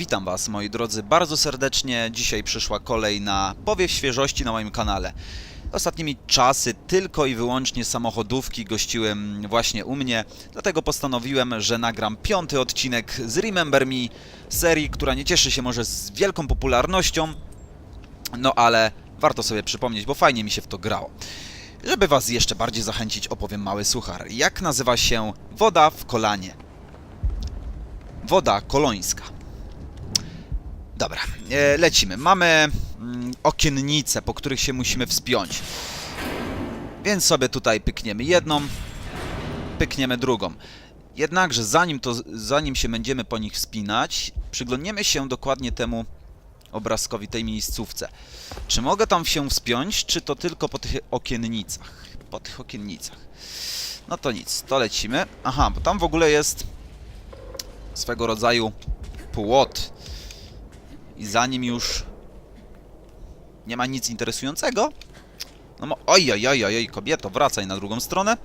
Witam Was, moi drodzy, bardzo serdecznie. Dzisiaj przyszła kolej na powiew świeżości na moim kanale. Ostatnimi czasy tylko i wyłącznie samochodówki gościłem właśnie u mnie, dlatego postanowiłem, że nagram piąty odcinek z Remember Me, serii, która nie cieszy się może z wielką popularnością, no ale warto sobie przypomnieć, bo fajnie mi się w to grało. Żeby Was jeszcze bardziej zachęcić, opowiem mały suchar. Jak nazywa się woda w kolanie? Woda kolońska. Dobra, e, lecimy. Mamy mm, okiennice, po których się musimy wspiąć. Więc sobie tutaj pykniemy jedną, pykniemy drugą. Jednakże zanim, to, zanim się będziemy po nich wspinać, przyglądniemy się dokładnie temu obrazkowi, tej miejscówce. Czy mogę tam się wspiąć, czy to tylko po tych okiennicach? Po tych okiennicach. No to nic, to lecimy. Aha, bo tam w ogóle jest swego rodzaju płot. I zanim już nie ma nic interesującego, no oj, oj, oj, oj, kobieto, wracaj na drugą stronę.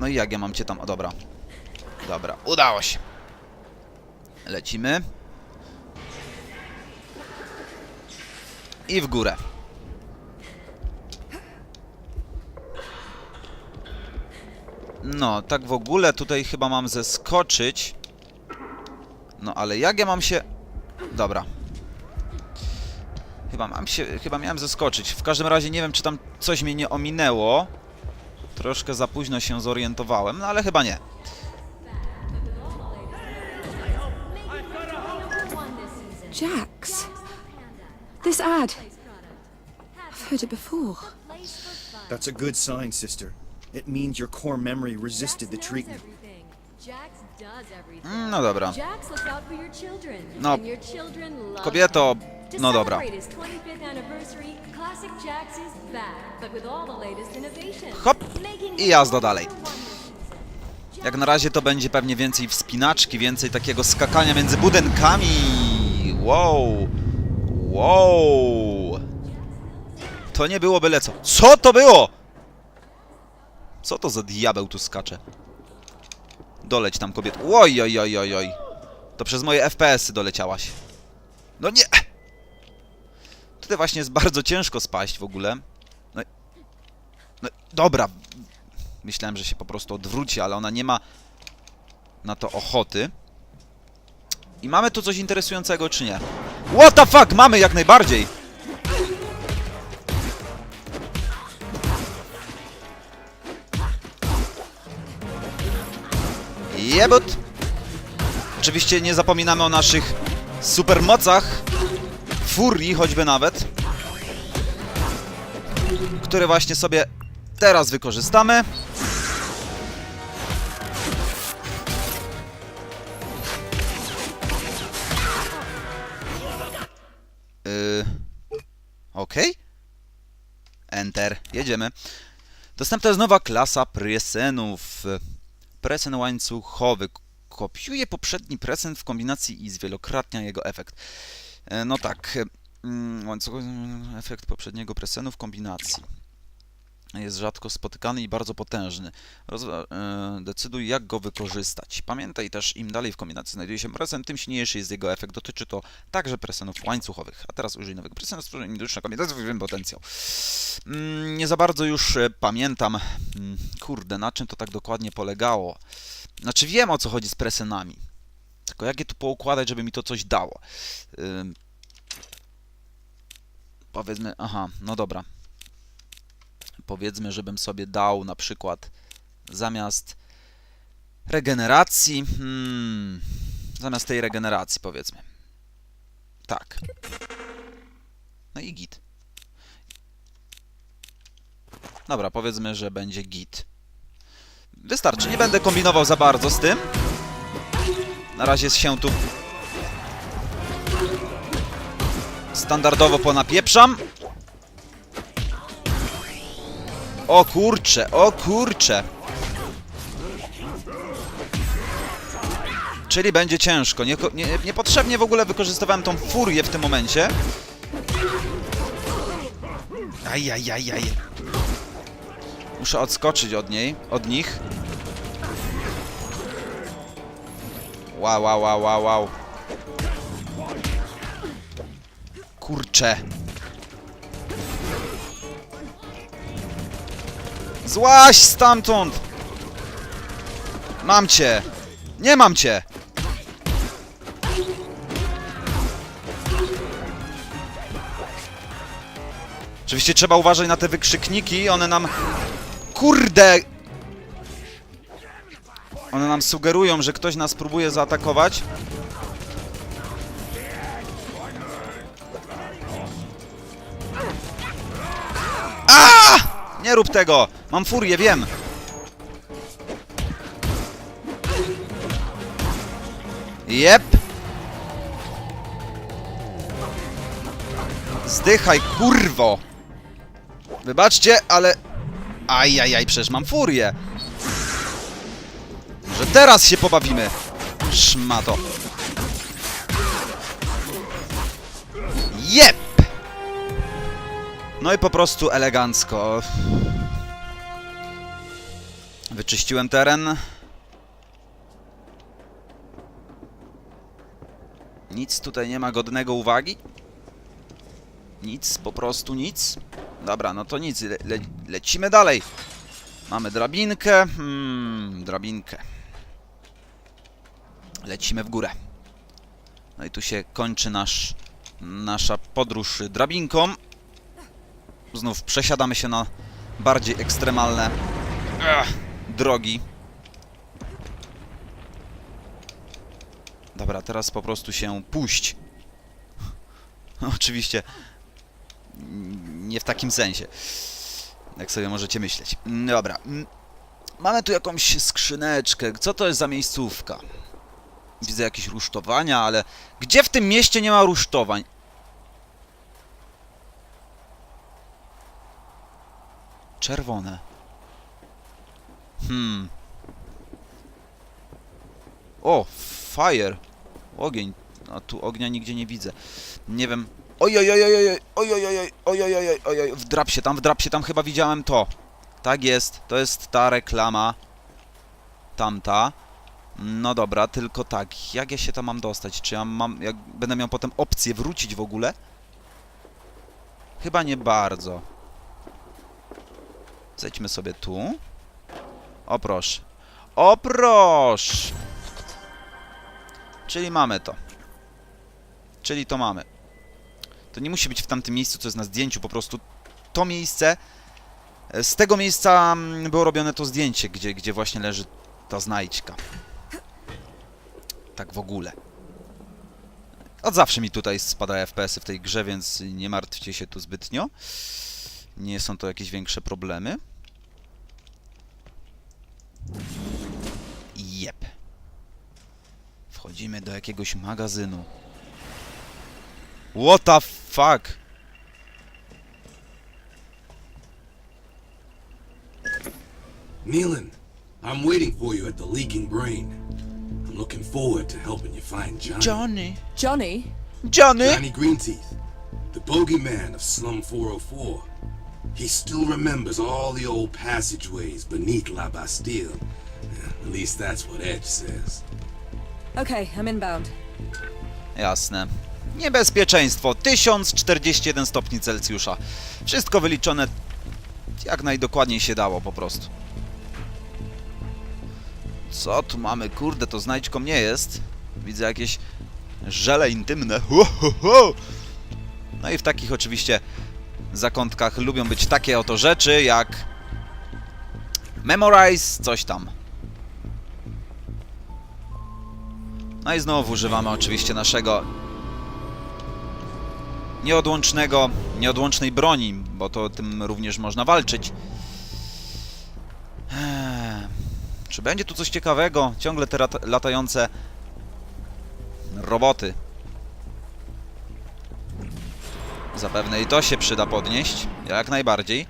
No i jak ja mam cię tam, o dobra. Dobra, udało się. Lecimy. I w górę. No, tak w ogóle tutaj chyba mam zeskoczyć. No, ale jak ja mam się... Dobra. Chyba mam się... Chyba miałem zeskoczyć. W każdym razie nie wiem, czy tam coś mnie nie ominęło. Troszkę za późno się zorientowałem, no ale chyba nie. Jax. This ad. I've heard it before. That's a good sign, sister. It means your core memory resisted the treatment. Mm, No dobra. No, Kobieto, no dobra. celebrate his 25th anniversary, Classic Jax is back, but with all the latest innovations. Hop i jazda dalej. Jak na razie to będzie pewnie więcej wspinaczki, więcej takiego skakania między budynkami. Wow. Wow. To nie było byle co. Co to było? Co to za diabeł tu skacze? Doleć tam kobiet. Oj, oj, oj, oj, oj. To przez moje FPS-y doleciałaś. No nie! Tutaj właśnie jest bardzo ciężko spaść w ogóle. No, no dobra, Myślałem, że się po prostu odwróci, ale ona nie ma na to ochoty. I mamy tu coś interesującego, czy nie? What the fuck? Mamy jak najbardziej! Jebut! Oczywiście nie zapominamy o naszych supermocach. Furii choćby nawet. Które właśnie sobie teraz wykorzystamy. Yy, Okej. Enter. Jedziemy. Dostępna jest nowa klasa presenów. Presen łańcuchowy. Kopiuje poprzedni present w kombinacji i zwielokrotnia jego efekt. E, No tak. mm, Łańcuchowy efekt poprzedniego presenu w kombinacji. Jest rzadko spotykany i bardzo potężny. E, decyduj, jak go wykorzystać. Pamiętaj też, im dalej w kombinacji znajduje się present, tym silniejszy jest jego efekt. Dotyczy to także presenów łańcuchowych. A teraz użyj nowego presenu, stworzenia niedłuższa kombinacja, wiem potencjał. Mm, nie za bardzo już e, pamiętam, mm, kurde, na czym to tak dokładnie polegało. Znaczy wiem, o co chodzi z presenami. Tylko jak je tu poukładać, żeby mi to coś dało. Powiedzmy, aha, no dobra powiedzmy, żebym sobie dał na przykład zamiast regeneracji, hmm, zamiast tej regeneracji powiedzmy. Tak. No i git. Dobra, powiedzmy, że będzie git. Wystarczy, nie będę kombinował za bardzo z tym. Na razie się tu standardowo ponapieprzam. O kurcze, o kurcze. Czyli będzie ciężko. Nie, nie, niepotrzebnie w ogóle wykorzystywałem tą furię w tym momencie. Ajajajaj. Muszę odskoczyć od niej, od nich. Wow, wow, wow, wow, wow. Kurcze. Złaś stamtąd! Mam cię! Nie mam cię! Oczywiście trzeba uważać na te wykrzykniki, one nam... Kurde! One nam sugerują, że ktoś nas próbuje zaatakować. Nie rób tego! Mam furię, wiem! Jep! Zdychaj, kurwo! Wybaczcie, ale... Ajajaj, przecież mam furię! Że teraz się pobawimy! Szmato! Jep! No i po prostu elegancko. Wyczyściłem teren. Nic tutaj nie ma godnego uwagi. Nic, po prostu nic. Dobra, no to nic, le le lecimy dalej. Mamy drabinkę. Hmm, drabinkę. Lecimy w górę. No i tu się kończy nasz, nasza podróż drabinką. Znów przesiadamy się na bardziej ekstremalne ech, drogi. Dobra, teraz po prostu się puść. Oczywiście nie w takim sensie, jak sobie możecie myśleć. Mm, Dobra, mm, mamy tu jakąś skrzyneczkę. Co to jest za miejscówka? Widzę jakieś rusztowania, ale gdzie w tym mieście nie ma rusztowań? Czerwone. Hmm. O, fire. Ogień. A tu ognia nigdzie nie widzę. Nie wiem. Oj, oj, oj, oj, oj, oj, oj, oj, oj, oj, oj, wdrap się tam, wdrap się tam, chyba widziałem to. Tak jest, to jest ta reklama. Tamta. No dobra, tylko tak, jak ja się tam mam dostać? Czy ja mam, jak będę miał potem opcję wrócić w ogóle? Chyba nie bardzo. Zejdźmy sobie tu. O proszę. O proszę! Czyli mamy to. Czyli to mamy. To nie musi być w tamtym miejscu, co jest na zdjęciu, po prostu to miejsce... e, Z tego miejsca mm, było robione to zdjęcie, gdzie, gdzie właśnie leży ta znajdźka. Tak w ogóle. Od zawsze mi tutaj spadają FPS-y w tej grze, więc nie martwcie się tu zbytnio. Nie są to jakieś większe problemy. Jep. Wchodzimy do jakiegoś magazynu. What the fuck? Nealon, I'm waiting for you at the Leaking Brain. I'm looking forward to helping you find Johnny. Johnny. Johnny? Johnny! Johnny Greenteeth, the bogeyman of Slum 404. He still remembers all the old passageways beneath La Bastille. At least that's what Edge says. Okay, I'm inbound. Jasne. Niebezpieczeństwo. 1041 stopni Celsjusza. Wszystko wyliczone jak najdokładniej się dało po prostu. Co tu mamy? Kurde, to znajdźką nie jest. Widzę jakieś żele intymne. Ho, ho, ho! No i w takich oczywiście zakątkach lubią być takie oto rzeczy jak Memorize coś tam. No i znowu używamy oczywiście naszego nieodłącznego, nieodłącznej broni, bo to tym również można walczyć. Eee, Czy będzie tu coś ciekawego? Ciągle te latające roboty. Zapewne i to się przyda podnieść, jak najbardziej.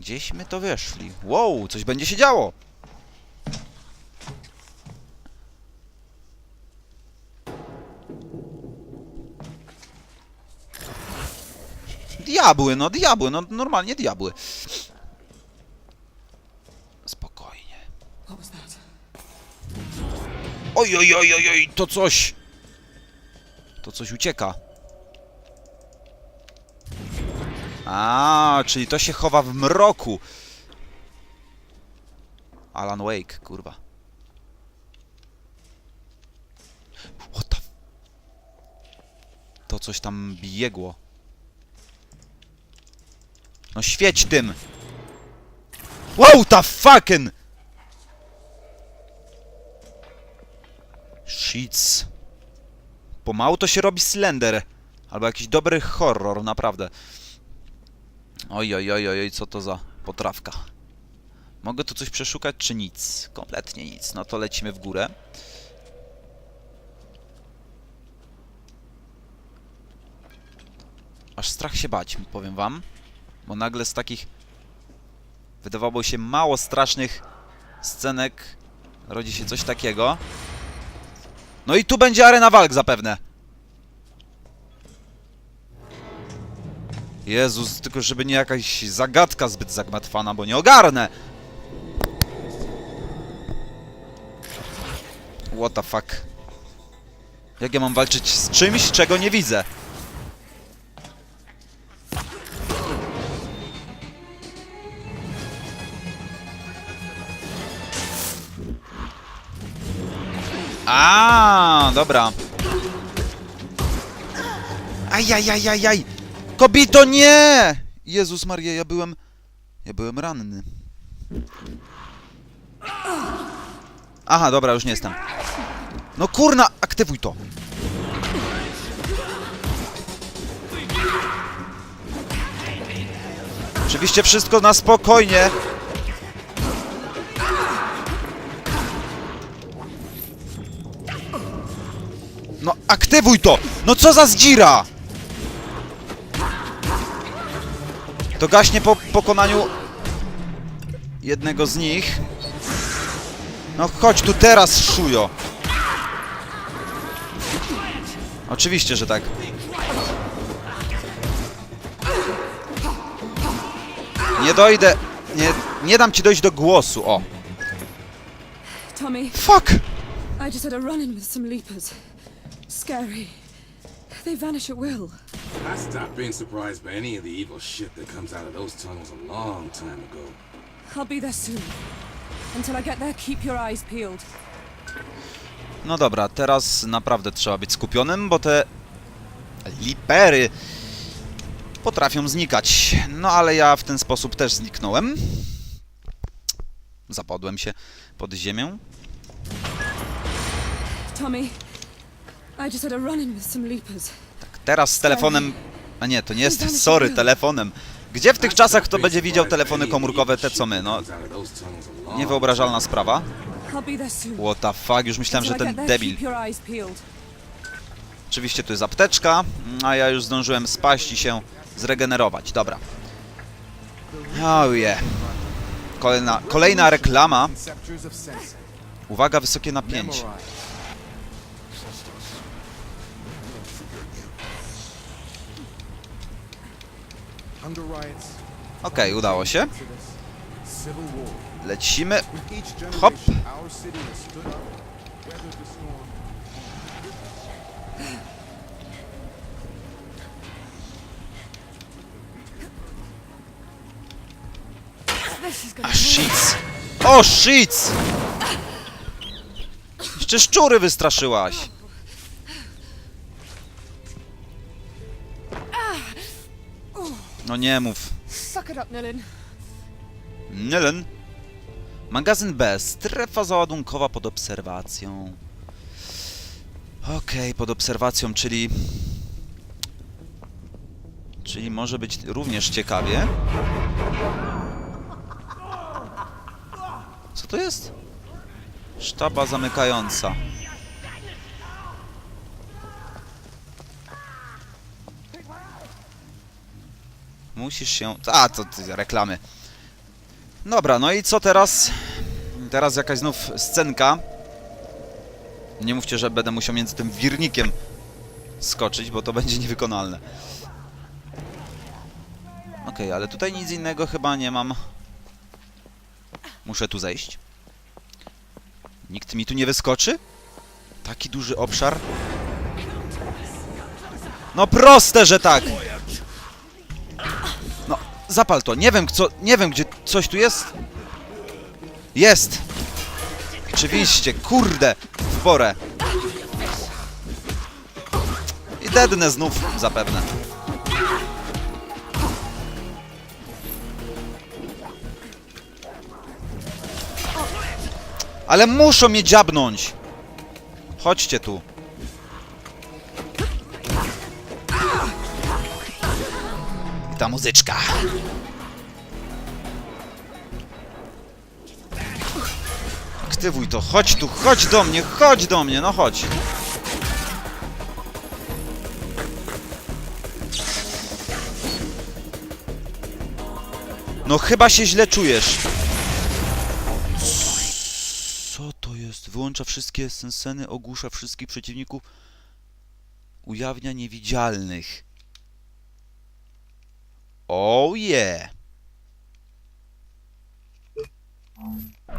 Gdzieśmy to weszli. Wow, coś będzie się działo. Diabły, no diabły, no normalnie diabły. Spokojnie. Oj, oj, oj, oj, oj, to coś... To coś ucieka. A, czyli to się chowa w mroku. Alan Wake, kurwa. What the... To coś tam biegło. No świeć tym! Wow, the fucking! Sheets. Pomału to się robi Slender. Albo jakiś dobry horror, naprawdę. Oj, oj, oj, oj, co to za potrawka. Mogę tu coś przeszukać, czy nic? Kompletnie nic. No to lecimy w górę. Aż strach się bać, powiem wam. Bo nagle z takich wydawało się mało strasznych scenek rodzi się coś takiego. No i tu będzie arena walk zapewne. Jezus, tylko żeby nie jakaś zagadka zbyt zagmatwana, bo nie ogarnę. What the fuck? Jak ja mam walczyć z czymś, czego nie widzę? A, dobra. Ajajajajaj! Kobito, nie! Jezus Maria, ja byłem... Ja byłem ranny. Aha, dobra, już nie jestem. No kurna, aktywuj to! Oczywiście wszystko na spokojnie. No aktywuj to! No co za zdzira! To gaśnie po pokonaniu jednego z nich. No chodź tu teraz, szujo! Oczywiście, że tak. Nie dojdę. Nie, nie dam ci dojść do głosu, o. Tommy, Fuck! I just had a run-in with some leapers. Scary. They vanish at will. I stopped being surprised by any of the evil shit that comes out of those tunnels a long time ago. I'll be there soon. Until I get there, keep your eyes peeled. No dobra, teraz naprawdę trzeba być skupionym, bo te lipery potrafią znikać. No ale ja w ten sposób też zniknąłem. Zapadłem się pod ziemię. Tommy, Leapers. Teraz z telefonem... A nie, to nie jest... Sorry, telefonem. Gdzie w tych czasach kto będzie widział telefony komórkowe, te co my, no? Niewyobrażalna sprawa. What the fuck, już myślałem, że ten debil. Oczywiście tu jest apteczka, a ja już zdążyłem spaść i się zregenerować. Dobra. Oh yeah. Kolejna, kolejna reklama. Uwaga, wysokie napięcie. Has stood up, weathered the storm. A shit. O shit! Jeszcze szczury wystraszyłaś. No nie mów. Suck it up, Nilin. Nylen. Magazyn B. Strefa załadunkowa pod obserwacją. Okej, pod obserwacją, czyli... Czyli może być również ciekawie. Co to jest? Sztaba zamykająca. Musisz się... A, to ty, reklamy. Dobra, no i co teraz? Teraz jakaś znów scenka. Nie mówcie, że będę musiał między tym wirnikiem skoczyć, bo to będzie niewykonalne. Okej, ale tutaj nic innego chyba nie mam. Muszę tu zejść. Nikt mi tu nie wyskoczy? Taki duży obszar. No proste, że tak! Zapal to. Nie wiem, co... Nie wiem, gdzie coś tu jest. Jest! Oczywiście, kurde! W porę. I dednę znów, zapewne. Ale muszą mnie dziabnąć! Chodźcie tu. Ta muzyczka. Aktywuj to, chodź tu, chodź do mnie, chodź do mnie, no chodź. No chyba się źle czujesz. Co to jest? Wyłącza wszystkie senseny, ogłusza wszystkich przeciwników. Ujawnia niewidzialnych. Oh yeah.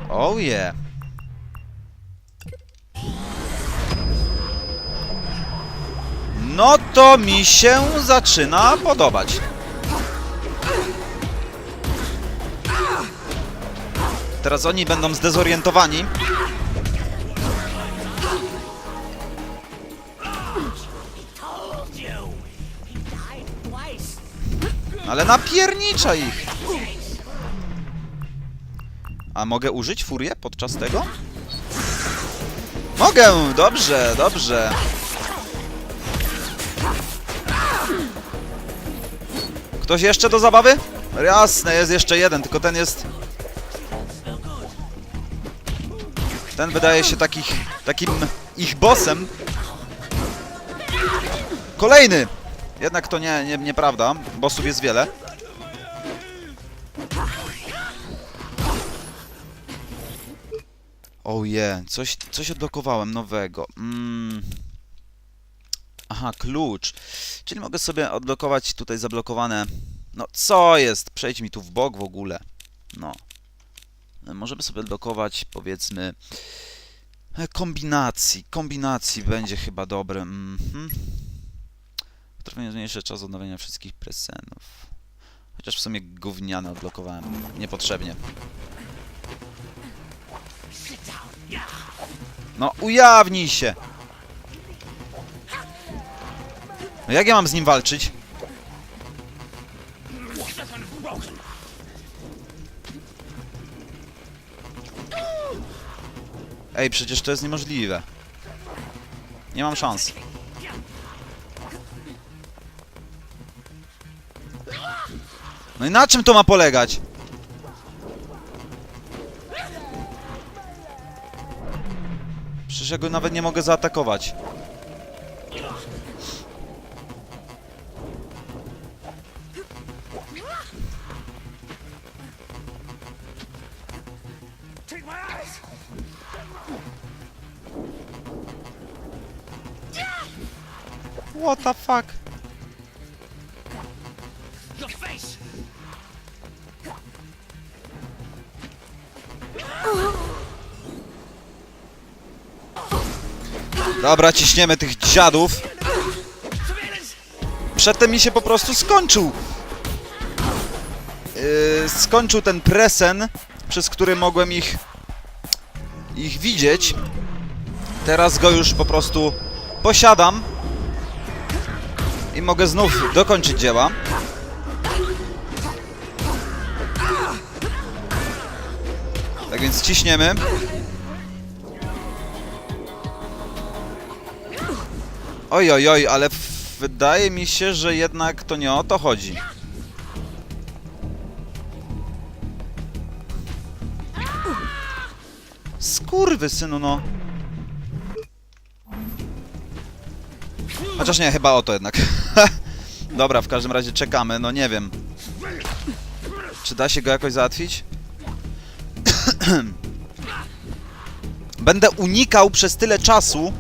Oh yeah. No to mi się zaczyna podobać. Teraz oni będą zdezorientowani. Ale napiernicza ich! A mogę użyć furię podczas tego? Mogę! Dobrze, dobrze. Ktoś jeszcze do zabawy? Jasne, jest jeszcze jeden, tylko ten jest... Ten wydaje się takich, takim ich bossem. Kolejny! Jednak to nie, nie, nieprawda. Bossów jest wiele. Oh yeah, coś, coś odblokowałem nowego. Mm. Aha, klucz. Czyli mogę sobie odblokować tutaj zablokowane... No, co jest? Przejdź mi tu w bok w ogóle. No. Możemy sobie odblokować, powiedzmy... e, Kombinacji. Kombinacji będzie chyba dobre. Mhm. Zmniejszyć czas odnowienia wszystkich presenów. Chociaż w sumie gówniane odblokowałem. Niepotrzebnie. No, ujawnij się! No jak ja mam z nim walczyć? Ej, przecież to jest niemożliwe. Nie mam szans. No i na czym to ma polegać? Przecież ja go nawet nie mogę zaatakować. What the fuck? Dobra, ciśniemy tych dziadów. Przedtem mi się po prostu skończył. Yy, skończył ten presen, przez który mogłem ich ich widzieć. Teraz go już po prostu posiadam. I mogę znów dokończyć dzieła. Tak więc ciśniemy. Oj, oj, oj, ale wydaje mi się, że jednak to nie o to chodzi. Skurwy synu, no. Chociaż nie, chyba o to jednak. Dobra, w każdym razie czekamy, no nie wiem. Czy da się go jakoś załatwić? Będę unikał przez tyle czasu.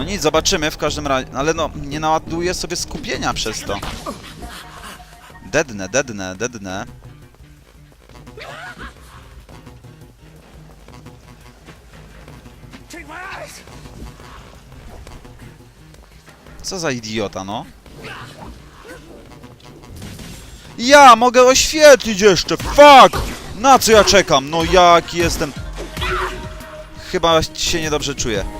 No nic, zobaczymy w każdym razie. Ale no, nie naładuję sobie skupienia przez to. Dednę, dednę, dednę. Co za idiota, no. Ja mogę oświetlić jeszcze, fuck! Na co ja czekam? No jak jestem... Chyba się niedobrze czuję.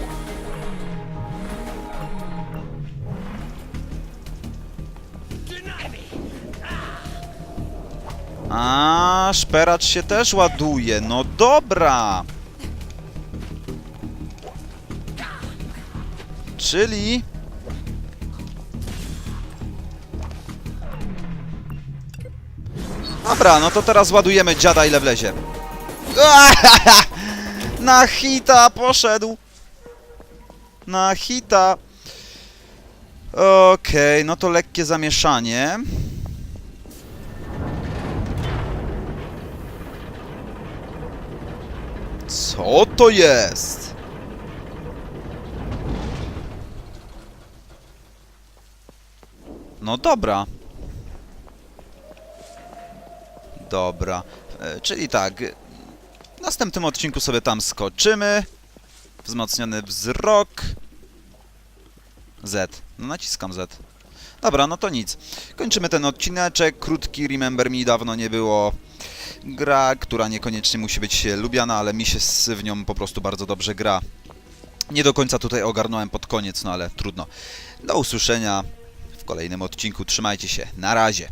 A, szperacz się też ładuje. No dobra. Czyli... Dobra, no to teraz ładujemy dziada ile wlezie. Na hita poszedł. Na hita. Okej, no to lekkie zamieszanie. Co to jest? No dobra. Dobra. E, czyli tak. W następnym odcinku sobie tam skoczymy. Wzmocniony wzrok. Z. No naciskam Z. Dobra, no to nic. Kończymy ten odcineczek. Krótki Remember Me dawno nie było. Gra, która niekoniecznie musi być lubiana, ale mi się z- w nią po prostu bardzo dobrze gra. Nie do końca tutaj ogarnąłem pod koniec, no ale trudno. Do usłyszenia w kolejnym odcinku. Trzymajcie się. Na razie.